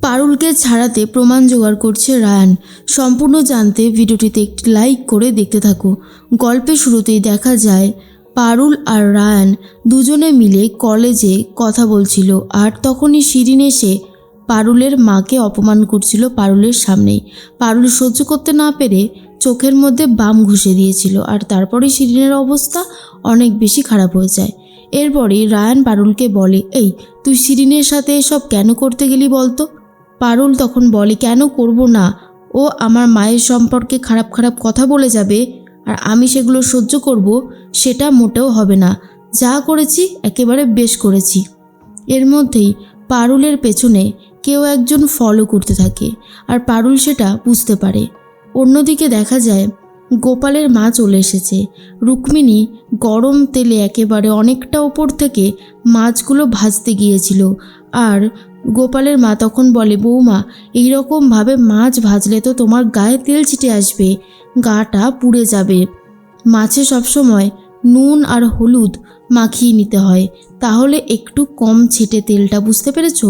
পারুলকে ছাড়াতে প্রমাণ জোগাড় করছে রায়ান। সম্পূর্ণ জানতে ভিডিওটিতে একটি লাইক করে দেখতে থাকো। গল্পের শুরুতেই দেখা যায়, পারুল আর রায়ান দুজনে মিলে কলেজে কথা বলছিল আর তখনই শিরিন এসে পারুলের মাকে অপমান করছিল পারুলের সামনেই। পারুল সহ্য করতে না পেরে চোখের মধ্যে বাম ঘুষে দিয়েছিল আর তারপরে শিরিনের অবস্থা অনেক বেশি খারাপ হয়ে যায়। এরপরেই রায়ান পারুলকে বলে, এই, তুই শিরিনের সাথে এসব কেন করতে গেলি বলতো? পারুল তখন বলে, কেন করব না? ও আমার মায়ের সম্পর্কে খারাপ খারাপ কথা বলে যাবে, আর আমি সেগুলো সহ্য করব, সেটা মোটেও হবে না। যা করেছি, একেবারে বেশ করেছি। এর মধ্যেই পারুলের পেছনে কেউ একজন ফলো করতে থাকে, আর পারুল সেটা বুঝতে পারে। অন্যদিকে দেখা যায়, গোপালের মা চলে এসেছে। রুক্মিণী গরম তেলে একেবারে অনেকটা ওপর থেকে মাছগুলো ভাজতে গিয়েছিল, আর গোপালের মা তখন বলে, বৌমা এইরকমভাবে মাছ ভাজলে তো তোমার গায়ে তেল ছিটে আসবে, গাটা পুড়ে যাবে। মাছে সবসময় নুন আর হলুদ মাখিয়ে নিতে হয়, তাহলে একটু কম ছেটে তেলটা, বুঝতে পেরেছ?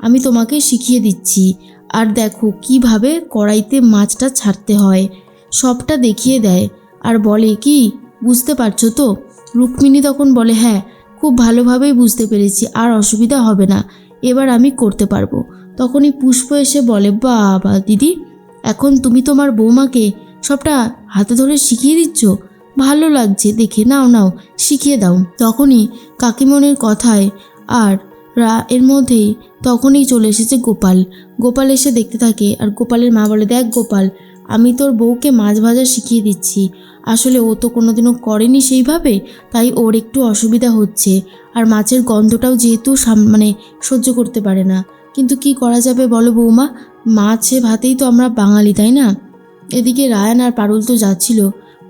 আমি তোমাকে শিখিয়ে দিচ্ছি। আর দেখো কীভাবে কড়াইতে মাছটা ছাড়তে হয়। সবটা দেখিয়ে দেয়। আর বলে, কি? বুঝতে পারছ তো? রুক্মিণী তখন বলে হ্যাঁ খুব ভালোভাবেই বুঝতে পেরেছি, আর অসুবিধা হবে না। এবার আমি করতে পারব। তখনই পুষ্প এসে বলে, বাবা, দিদি, এখন তুমি তোমার বৌমাকে সবটা হাতে ধরে শিখিয়ে দিচ্ছ? ভালো লাগছে, দেখে নাও নাও, শিখিয়ে দাও। তখনই কাকিমণির কথায় আর রা, এর মধ্যেই তখনই চলে এসেছে গোপাল। গোপাল এসে দেখতে থাকে, আর গোপালের মা বলে, দেখ গোপাল, আমি তোর বউকে মাছ ভাজা শিখিয়ে দিচ্ছি। আসলে ও তো কোনোদিনও করেনি সেইভাবে, তাই ওর একটু অসুবিধা হচ্ছে। আর মাছের গন্ধটাও যেহেতু মানে সহ্য করতে পারে না। কিন্তু কি করা যাবে বলো বৌমা? মাছে ভাতেই তো আমরা বাঙালি, তাই না? এদিকে রায়ান আর পারুল তো যাচ্ছিল।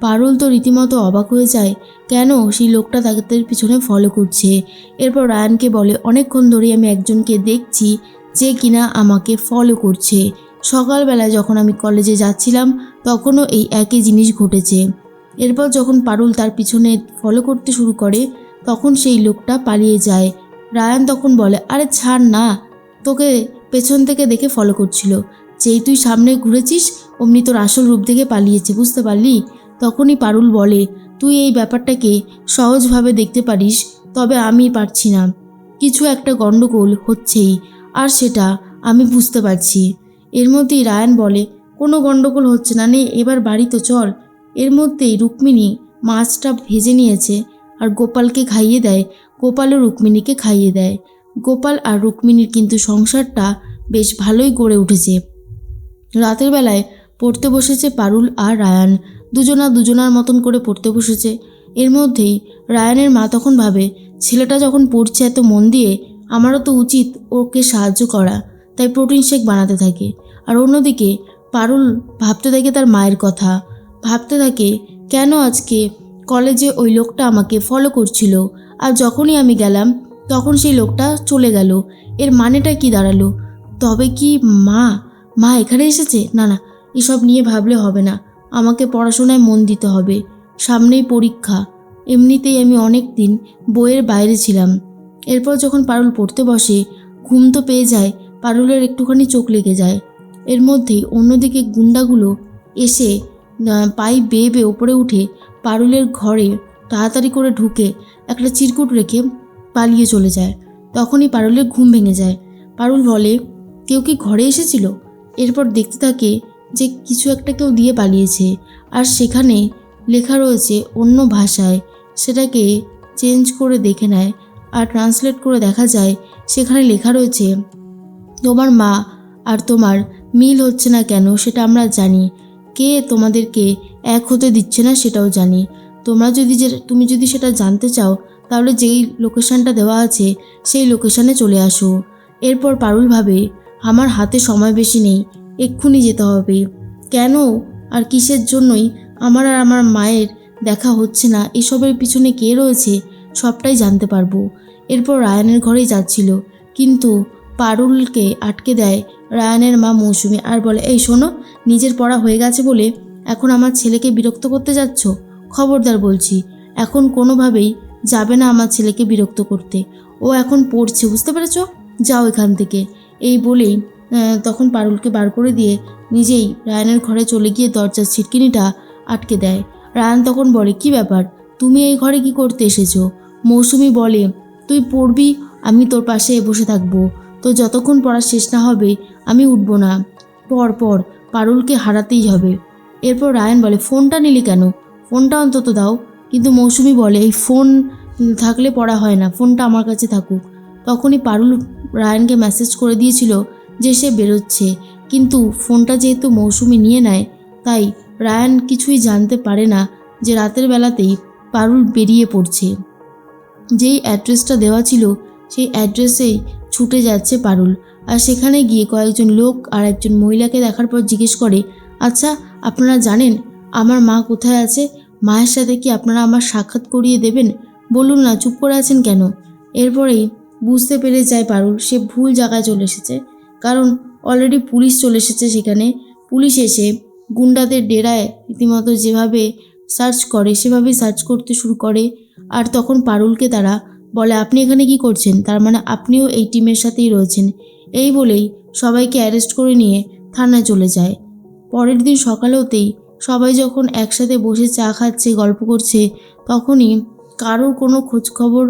পারুল তো রীতিমতো অবাক হয়ে যায়, কেন সেই লোকটা তাদের পিছনে ফলো করছে? এরপর রায়ানকে বলে, অনেকক্ষণ ধরেই আমি একজনকে দেখছি যে কিনা আমাকে ফলো করছে। সকালবেলা যখন আমি কলেজে যাচ্ছিলাম, তখনও এই একই জিনিস ঘটেছে। এরপর যখন পারুল তার পিছনে ফলো করতে শুরু করে, তখন সেই লোকটা পালিয়ে যায়। রায়ান তখন বলে, আরে ছাড় না, তোকে পেছন থেকে দেখে ফলো করছিল। যেই তুই সামনে ঘুরেছিস, অমনি তোর আসল রূপ দেখে পালিয়েছে, বুঝতে পারলি? তখনই পারুল বলে, তুই এই ব্যাপারটাকে সহজভাবে দেখতে পারিস, তবে আমি পারছি না। কিছু একটা গণ্ডগোল হচ্ছেই, আর সেটা আমি বুঝতে পারছি। এর মধ্যেই রায়ান বলে, কোনো গণ্ডগোল হচ্ছে না নে, এবার বাড়ি তো চল। মধ্যেই রুক্মিণী মাছটা ভেজে নিয়েছে আর গোপালকে খাইয়ে দেয়। গোপালও রুক্মিণীকে খাইয়ে দেয়। গোপাল আর রুক্মিণীর কিন্তু সংসারটা বেশ ভালোই গড়ে উঠেছে। রাতের বেলায় পড়তে বসেছে পারুল আর রায়ান। দুজনা দুজনার মতন করে পড়তে বসেছে। এর মধ্যেই রায়ানের মা তখন ভাবে, ছেলেটা যখন পড়ছে এত মন দিয়ে, আমারও তো উচিত ওকে সাহায্য করা। তাই প্রোটিন শেক বানাতে থাকে। আর অন্যদিকে পারুল ভাবতে থাকে তার মায়ের কথা। ভাবতে থাকে, কেন আজকে কলেজে ওই লোকটা আমাকে ফলো করছিল? আর যখনই আমি গেলাম, তখন সেই লোকটা চলে গেল। এর মানেটা কি দাঁড়াল? তবে কি মা মা এখানে এসেছে? না না, এসব নিয়ে ভাবলে হবে না। আমাকে পড়াশোনায় মন দিতে হবে। সামনেই পরীক্ষা। এমনিতেই আমি অনেক দিন বইয়ের বাইরে ছিলাম। এরপর যখন পারুল পড়তে বসে, ঘুম তো পেয়ে যায়, পারুলের একটুখানি চোখ লেগে যায়। এর মধ্যেই অন্যদিকে গুন্ডাগুলো এসে পাইপ বেয়ে বেয়ে ওপরে উঠে পারুলের ঘরে তাড়াতাড়ি করে ঢুকে একটা চিরকুট রেখে পালিয়ে চলে যায়। তখনই পারুলের ঘুম ভেঙে যায়। পারুল বলে, কেউ কি ঘরে এসেছিল? এরপর দেখতে থাকে যে কিছু একটা কেউ দিয়ে পালিয়েছে। আর সেখানে লেখা রয়েছে অন্য ভাষায়। সেটাকে চেঞ্জ করে দেখে নেয় আর ট্রান্সলেট করে দেখা যায়, সেখানে লেখা রয়েছে, তোমার মা আর তোমার মিল হচ্ছে না কেন সেটা আমরা জানি। কে তোমাদেরকে এক হতে দিচ্ছে না সেটাও জানি। তোমরা যদি যে, তুমি যদি সেটা জানতে চাও, তাহলে যেই লোকেশনটা দেওয়া আছে, সেই লোকেশানে চলে আসো। এরপর পারুল ভাবে, আমার হাতে সময় বেশি নেই, এক্ষুনি যেতে হবে। কেন? আর কিসের জন্যই? আমার আর আমার মায়ের দেখা হচ্ছে না। এসবের পিছনে কে রয়েছে? সবটাই জানতে পারব। এরপর রায়ানের ঘরেই যাচ্ছিল। কিন্তু পারুলকে আটকে দেয় রায়ানের মা মৌসুমি আর বলে, এই শোনো, নিজের পড়া হয়ে গেছে বলে এখন আমার ছেলেকে বিরক্ত করতে যাচ্ছ? খবরদার, বলছি, এখন কোনোভাবেই যাবে না আমার ছেলেকে বিরক্ত করতে। ও এখন পড়ছে, বুঝতে পেরেছ? যাও এখান থেকে। এই বলেই তখন পারুলকে বার করে দিয়ে নিজেই রায়ানের ঘরে চলে গিয়ে দরজার ছিটকিনিটা আটকে দেয়। রায়ান তখন বলে, কি ব্যাপার? তুমি এই ঘরে কি করতে এসেছ? মৌসুমি বলে, তুই পড়বি, আমি তোর পাশে বসে থাকব। তো যতক্ষণ পড়া শেষ না হবে, আমি উঠবো না। পর পর পারুলকে হারাতেই হবে। এরপর রায়ান বলে, ফোনটা নিলি কেন? ফোনটা অন্তত দাও। কিন্তু মৌসুমি বলে, এই ফোন থাকলে পড়া হয় না, ফোনটা আমার কাছে থাকুক। তখনই পারুল রায়ানকে মেসেজ করে দিয়েছিল যে সে বেরোচ্ছে। কিন্তু ফোনটা যেহেতু মৌসুমি নিয়ে নেয়, তাই রায়ান কিছুই জানতে পারে না যে রাতের বেলাতেই পারুল বেরিয়ে পড়ছে। যেই অ্যাড্রেসটা দেওয়া ছিল, সেই অ্যাড্রেসেই ছুটে যাচ্ছে পারুল। আর সেখানে গিয়ে কয়েকজন লোক আর একজন মহিলাকে দেখার পর জিজ্ঞেস করে আচ্ছা আপনারা জানেন আমার মা কোথায় আছে? মায়ের সাথে কি আপনারা আমার সাক্ষাৎ করিয়ে দেবেন? বলুন না, চুপ করে আছেন কেন? এরপরেই বুঝতে পেরে যায় পারুল, সে ভুল জায়গায় চলে এসেছে। কারণ অলরেডি পুলিশ চলে এসেছে সেখানে। পুলিশ এসে গুন্ডাদের ডেরায় রীতিমতো যেভাবে সার্চ করে, সেভাবেই সার্চ করতে শুরু করে। আর তখন পারুলকে তারা বলে, আপনি এখানে কি করছেন? তার মানে আপনিও এই টিমের সাথেই রয়েছেন। এই বলেই সবাইকে অ্যারেস্ট করে নিয়ে থানায় চলে যায়। পরের দিন সকালে হতেই সবাই যখন একসাথে বসে চা খাচ্ছে, গল্প করছে, তখনই কারোর কোনো খোঁজ খবর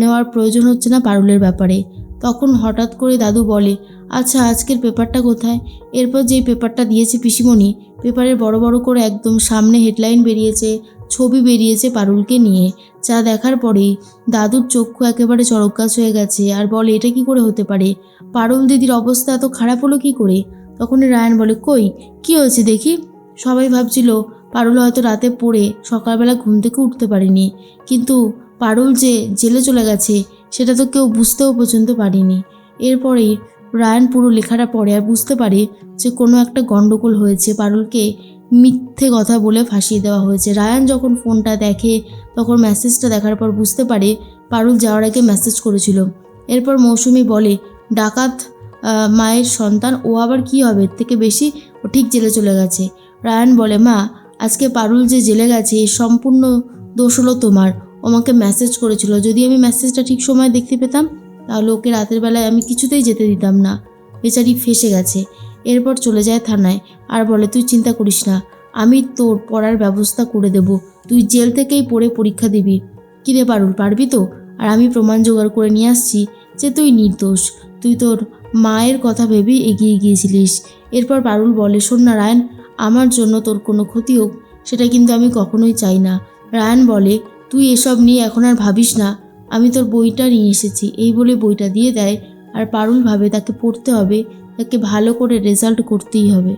নেওয়ার প্রয়োজন হচ্ছে না পারুলের ব্যাপারে। তখন হঠাৎ করে দাদু বলে আচ্ছা আজকের পেপারটা কোথায়? এরপর যেই পেপারটা দিয়েছে পিসিমণি, পেপারের বড় বড় করে একদম সামনে হেডলাইন বেরিয়েছে ছবি বেরিয়েছে পারুলকে নিয়ে। যা দেখার পরেই দাদুর চক্ষু একেবারে চরকাশ হয়ে গেছে আর বলে, এটা কি করে হতে পারে? পারুল দিদির অবস্থা এত খারাপ হলো কি করে? তখন রায়ান বলে, কই, কি হয়েছে দেখি? সবাই ভাবছিল পারুল হয়তো রাতে পড়ে সকালবেলা ঘুম থেকে উঠতে পারেনি। কিন্তু পারুল যে জেলে চলে গেছে, সেটা তো কেউ বুঝতেও পর্যন্ত পারেনি। এরপরেই রায়ান পুরো লেখাটা পড়ে আর বুঝতে পারে যে কোনো একটা গণ্ডগোল হয়েছে পারুলকে মিথ্যে কথা বলে ফাঁসিয়ে দেওয়া হয়েছে। রায়ান যখন ফোনটা দেখে, তখন মেসেজটা দেখার পর বুঝতে পারে পারুল যাওয়ার আগে মেসেজ করেছিল। এরপর মৌসুমি বলে, ডাকাত মায়ের সন্তান, ও আবার কি হবে? এর থেকে বেশি ও ঠিক জেলে চলে গেছে। রায়ান বলে, মা, আজকে পারুল যে জেলে গেছে সম্পূর্ণ দোষ হলো তোমার আমাকে মেসেজ করেছিল। যদি আমি মেসেজটা ঠিক সময় দেখতে পেতাম, তাহলে ওকে রাতের বেলায় আমি কিছুতেই যেতে দিতাম না। বেচারি ফেসে গেছে। এরপর চলে যায় থানায় আর বলে, তুই চিন্তা করিস না, আমি তোর পড়ার ব্যবস্থা করে দেব। তুই জেল থেকেই পড়ে পরীক্ষা দিবি। কিরে পারুল পারবি তো? আর আমি প্রমাণ জোগাড় করে নিয়ে আসছি যে তুই নির্দোষ। তুই তোর মায়ের কথা ভেবেই এগিয়ে গিয়েছিলিস। এরপর পারুল বলে, শোন না, রায়ন, আমার জন্য তোর কোনো ক্ষতি হোক, সেটা কিন্তু আমি কখনোই চাই না। রায়ান বলে, তুই এসব নিয়ে এখন আর ভাবিস না। আমি তোর বইটা নিয়ে এসেছি। এই বলে বইটা দিয়ে দেয়। আর পারুল ভাবে, তাকে পড়তে হবে। তাকে ভালো করে রেজাল্ট করতেই হবে।